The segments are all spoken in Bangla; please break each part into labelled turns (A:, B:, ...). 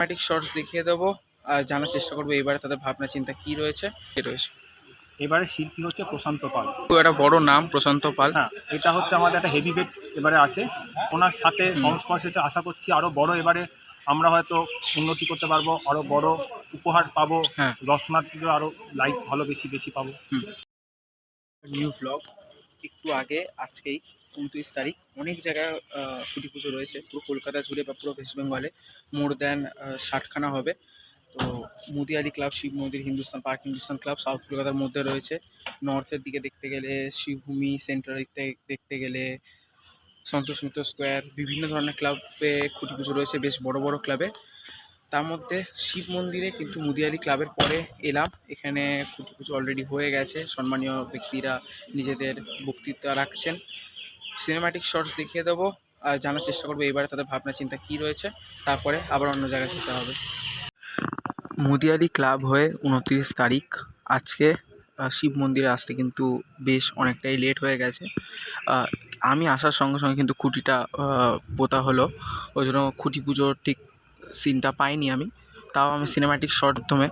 A: সিনেমাটিক শর্টস দেখিয়ে দেবো। আর জানার চেষ্টা করব এবারে তাদের ভাবনা চিন্তা কি রয়েছে। কি রয়েছে।
B: এবারে শিল্পী হচ্ছে প্রশান্ত পাল।
A: একটা বড় নাম প্রশান্ত পাল।
B: হ্যাঁ এটা হচ্ছে আমাদের একটা হেভি ওয়েট এবারে আছে। ওনার সাথে সংস্পর্শে এসে আশা করছি আরও বড় এবারে আমরা হয়তো উন্নতি করতে পারব আরও বড় উপহার পাবো
A: হ্যাঁ।
B: দর্শনার্থীরা আরও লাইক ভালো বেশি বেশি পাবো।
A: নিউ ব্লগ একটু আগে, আজকেই উনত্রিশ তারিখ, অনেক জায়গায় ছুটি পুজো রয়েছে। পুরো কলকাতা জুড়ে বা পুরো ওয়েস্ট বেঙ্গলে মোর দ্যান ষাটখানা হবে। তো মুদিয়ালি ক্লাব শিব মন্দির, Hindustan park Hindustan club south কলকাতার মধ্যে রয়েছে। নর্থের দিকে দেখতে গেলে শিবভূমি সেন্টার দেখতে গেলে সন্তোষ মিত্র স্কোয়ার বিভিন্ন ধরনের ক্লাবে খুঁটি পুজো রয়েছে। বেশ বড় বড় ক্লাবে তার মধ্যে শিব মন্দিরে কিন্তু মুদিয়ালি ক্লাবের পরে এলাম। এখানে খুঁটি পুজো অলরেডি হয়ে গেছে। সম্মানীয় ব্যক্তিরা নিজেদের বক্তৃতা রাখছেন। সিনেমাটিক শর্টস দেখিয়ে দেবো। আর জানার চেষ্টা করব এবারে তাদের ভাবনা, চিন্তা কী রয়েছে। তারপরে আবার অন্য জায়গায় যেতে হবে। মুদিয়ালি ক্লাব হয়ে উনত্রিশ তারিখ। আজকে শিব মন্দিরে আসতে কিন্তু বেশ অনেকটাই লেট হয়ে গেছে। আমি আসার সঙ্গে সঙ্গে কিন্তু খুঁটিটা পোতা হলো। ওই জন্য খুঁটি পুজোর ঠিক সিনটা পাইনি আমি। তাও আমি সিনেমাটিক শর্ট মাধ্যমে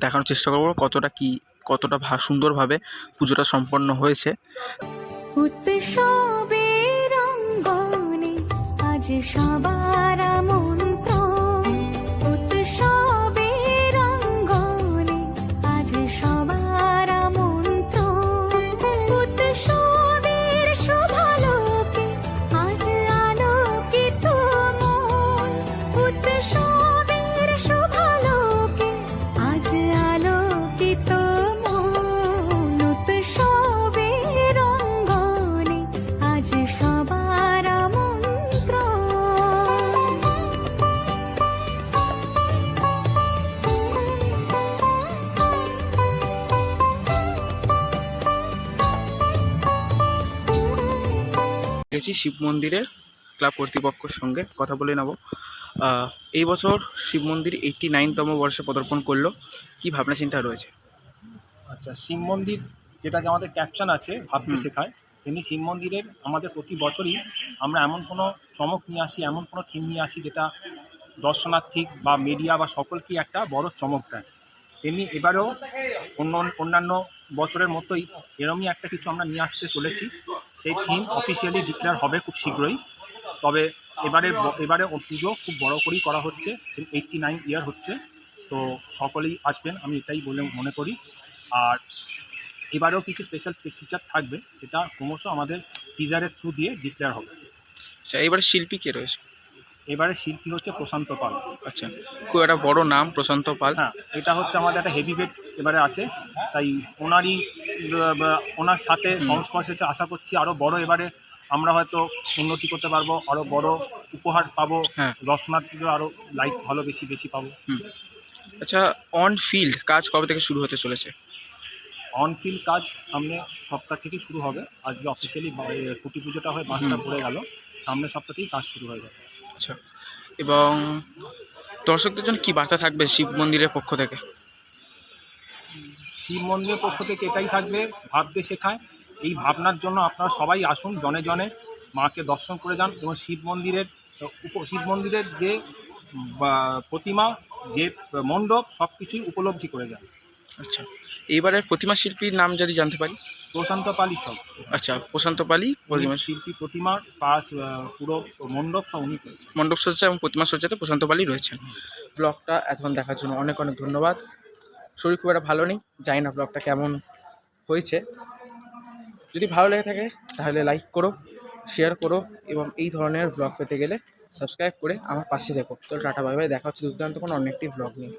A: দেখানোর চেষ্টা করব কতটা কি, কতটা ভা সুন্দরভাবে পুজোটা সম্পন্ন হয়েছে।
C: উৎসবের
A: গেছি শিব মন্দিরে ক্লাব কর্তৃপক্ষের সঙ্গে কথা বলে নেব। এই বছর শিব মন্দির এইটটি নাইনতম বর্ষে পদার্পণ করল। কি ভাবনা চিন্তা রয়েছে?
B: আচ্ছা শিব মন্দির যেটাকে আমাদের ক্যাপশন আছে ভাবতে শেখায় তেমনি শিব মন্দিরের আমাদের প্রতি বছরই আমরা এমন কোনো চমক নিয়ে আসি এমন কোনো থিম নিয়ে আসি যেটা দর্শনার্থী বা মিডিয়া বা সকলকেই একটা বড় চমক দেয়। তেমনি এবারেও অন্য অন্যান্য বছরের মতোই এরমই একটা কিছু আমরা নিয়ে আসতে চলেছি। সেই থিম অফিসিয়ালি ডিক্লেয়ার হবে খুব শীঘ্রই। তবে এবারে এবারে পুজো খুব বড় করেই করা হচ্ছে এইটটি নাইন ইয়ার হচ্ছে। তো সকলেই আসবেন আমি এটাই বলে মনে করি। আর এবারেও কিছু স্পেশাল ফিচার থাকবে সেটা ক্রমশ আমাদের টিজারের থ্রু দিয়ে ডিক্লেয়ার হবে।
A: আচ্ছা এবারে শিল্পী কে রয়েছে?
B: এবারে শিল্পী হচ্ছে প্রশান্ত পাল।
A: আচ্ছা খুব একটা বড় নাম প্রশান্ত পাল।
B: হ্যাঁ এটা হচ্ছে আমাদের একটা হেভি ওয়েট এবারে আছে। তাই ওনারই ওনার সাথে। সংস্পর্শে এসে আশা করছি আরও বড় এবারে আমরা হয়তো উন্নতি করতে পারব আরও বড় উপহার পাবো
A: হ্যাঁ।
B: দর্শনার্থীরা আরও লাইক ভালো বেশি বেশি পাবো।
A: আচ্ছা অন ফিল্ড কাজ কবে থেকে শুরু হতে চলেছে?
B: অন ফিল্ড কাজ সামনে সপ্তাহ থেকেই শুরু হবে। আজকে অফিসিয়ালি কুটি পুজোটা হয়ে পাঁচটা
A: হুম।
B: পড়ে গেল। সামনের সপ্তাহতেই কাজ শুরু হয়ে যাবে।
A: আচ্ছা। এবং দর্শকদের জন্য কী বার্তা থাকবে শিব মন্দিরের পক্ষ থেকে?
B: শিব মন্দিরের পক্ষ থেকে এটাই থাকবে ভাবতে শেখায়। এই ভাবনার জন্য আপনারা সবাই আসুন জনে জনে মাকে দর্শন করে যান এবং শিব মন্দিরের উপ- শিব মন্দিরের যে বা, প্রতিমা যে মণ্ডপ সব কিছুই উপলব্ধি করে যান।
A: আচ্ছা এইবারের প্রতিমা শিল্পীর নাম যদি জানতে পারি?
B: প্রশান্ত পালি সব।
A: আচ্ছা প্রশান্ত পালি প্রতিমা
B: শিল্পী প্রতিমার পাশ পুরো মণ্ডপ সব উনি
A: মণ্ডপ সজ্জা এবং প্রতিমা সজ্জাতে প্রশান্ত পালি রয়েছেন। ব্লগটা এতক্ষণ দেখার জন্য অনেক অনেক ধন্যবাদ। শরীর খুব একটা ভালো নেই, জানি না ব্লগটা কেমন হয়েছে। যদি ভালো লেগে থাকে, তাহলে লাইক করো শেয়ার করো, এবং এই ধরনের ব্লগ পেতে গেলে সাবস্ক্রাইব করে আমার পাশে দেখো তো টাটা বাই বাই দেখা হচ্ছে দুর্দান্ত কোনো অন্য একটি ব্লগ নিয়ে।